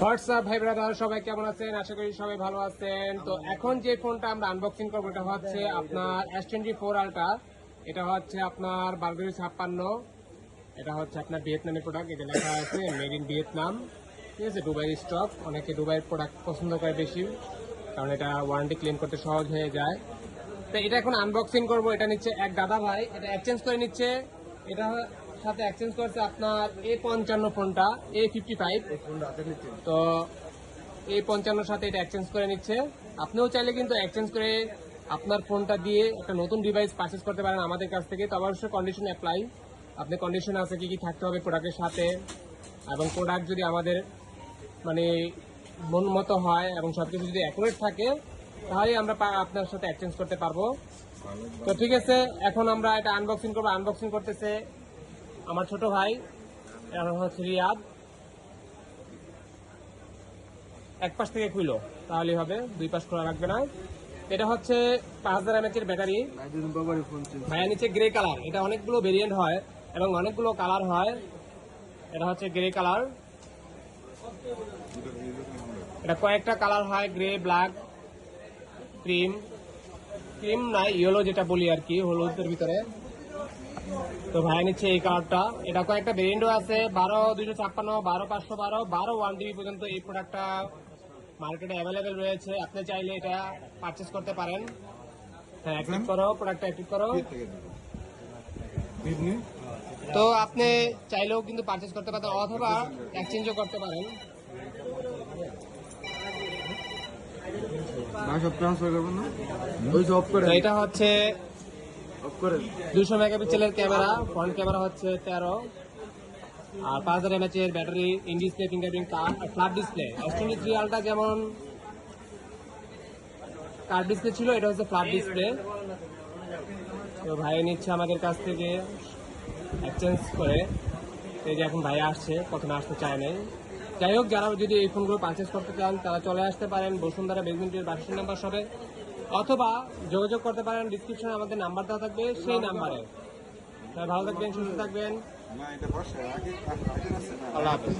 WhatsApp ভাই brother সবাই কেমন আছেন? আশা করি সবাই ভালো আছেন। তো এখন যে ফোনটা আমরা আনবক্সিং করব, এটা হচ্ছে আপনার এস টোয়েন্টি ফোর আলটা এটা হচ্ছে আপনার বারোশো ছাপ্পান্ন। এটা হচ্ছে আপনার ভিয়েতনামের প্রোডাক্ট এটা লেখা আছে মেড ইন ভিয়েতনাম। ঠিক আছে দুবাই স্টক অনেকে দুবাইয়ের প্রোডাক্ট পছন্দ করে বেশি, কারণ এটা ওয়ারেন্টি ক্লেম করতে সহজ হয়ে যায়। তো এটা এখন আনবক্সিং করব। এটা নিচ্ছে এক দাদা ভাই। এটা এক্সচেঞ্জ করে নিচ্ছে। এটা সাথে এক্সচেঞ্জ করছে আপনার এ পঞ্চান্ন ফোনটা এ ফিফটি ফাইভ তো এ পঞ্চান্নর সাথে এটা এক্সচেঞ্জ করে নিচ্ছে। আপনিও চাইলে কিন্তু এক্সচেঞ্জ করে আপনার ফোনটা দিয়ে একটা নতুন ডিভাইস পারচেজ করতে পারেন আমাদের কাছ থেকে। তো অবশ্যই কন্ডিশন অ্যাপ্লাই আপনি কন্ডিশন আছে কি কি থাকতে হবে প্রোডাক্টের সাথে। এবং প্রোডাক্ট যদি আমাদের মানে মন মতো হয় এবং সবকিছু যদি অ্যাকুরেট থাকে তাহলেই আমরা আপনার সাথে এক্সচেঞ্জ করতে পারব। তো ঠিক আছে এখন আমরা এটা আনবক্সিং করব। আনবক্সিং করতেছে আমার ছোট ভাই হচ্ছে রিয়াদ। এক পাশ থেকে খুলো তাহলেই হবে দুই পাশ খোলা রাখবে না। এটা হচ্ছে পাঁচ হাজার এমএচ এর ব্যাটারি। ভাইয়া, নিচে গ্রে কালার এটা অনেকগুলো ভেরিয়েন্ট হয় এবং অনেকগুলো কালার হয়। এটা হচ্ছে গ্রে কালার এটা কয়েকটা কালার হয় গ্রে ব্ল্যাক ক্রিম ক্রিম নাই ইয়েলো যেটা বলি আর কি, হলুদের ভিতরে। তো ভাই নিচ্ছে এই কার্ডটা এটা কয়েকটা ভেরিয়েন্টও আছে বারো দুইশো ছাপ্পান্ন বারো পাঁচশো বারো বারো ওয়ান জিবি পর্যন্ত এই প্রোডাক্টটা মার্কেটে অ্যাভেলেবেল রয়েছে। আপনি চাইলে এটা পারচেস করতে পারেন। হ্যাঁ অ্যাক্টিভ করো প্রোডাক্টটা অ্যাক্টিভ করো। তো আপনি চাইলেও কিন্তু পারচেস করতে পারেন অথবা এক্সচেঞ্জও করতে পারেন। এটা হচ্ছে দুশো মেগাপিক্সেলের ক্যামেরা ফ্রন্ট ক্যামেরা হচ্ছে তেরো। আর পাঁচ হাজার এমএচ এর battery in display fingerprint flat display S twenty three ultra যেমন কার ডিসপ্লে ছিল, এটা হচ্ছে ফ্ল্যাট ডিসপ্লে তো ভাই নিচ্ছে আমাদের কাছ থেকে এক্সচেঞ্জ করে। এই যে এখন ভাই আসছে, প্রথমে আসতে চায় নাই। যাই হোক, যারা যদি এই ফোনগুলো পারচেস করতে চান, তারা চলে আসতে পারেন। বসুন্ধরা বেগমিন্টের বাসির নাম্বার সবে। অথবা যোগাযোগ করতে পারেন ডিসক্রিপশনে আমাদের নাম্বার দেওয়া থাকবে সেই নাম্বারে ভালো থাকবেন সুস্থ থাকবেন। আল্লাহ হাফেজ।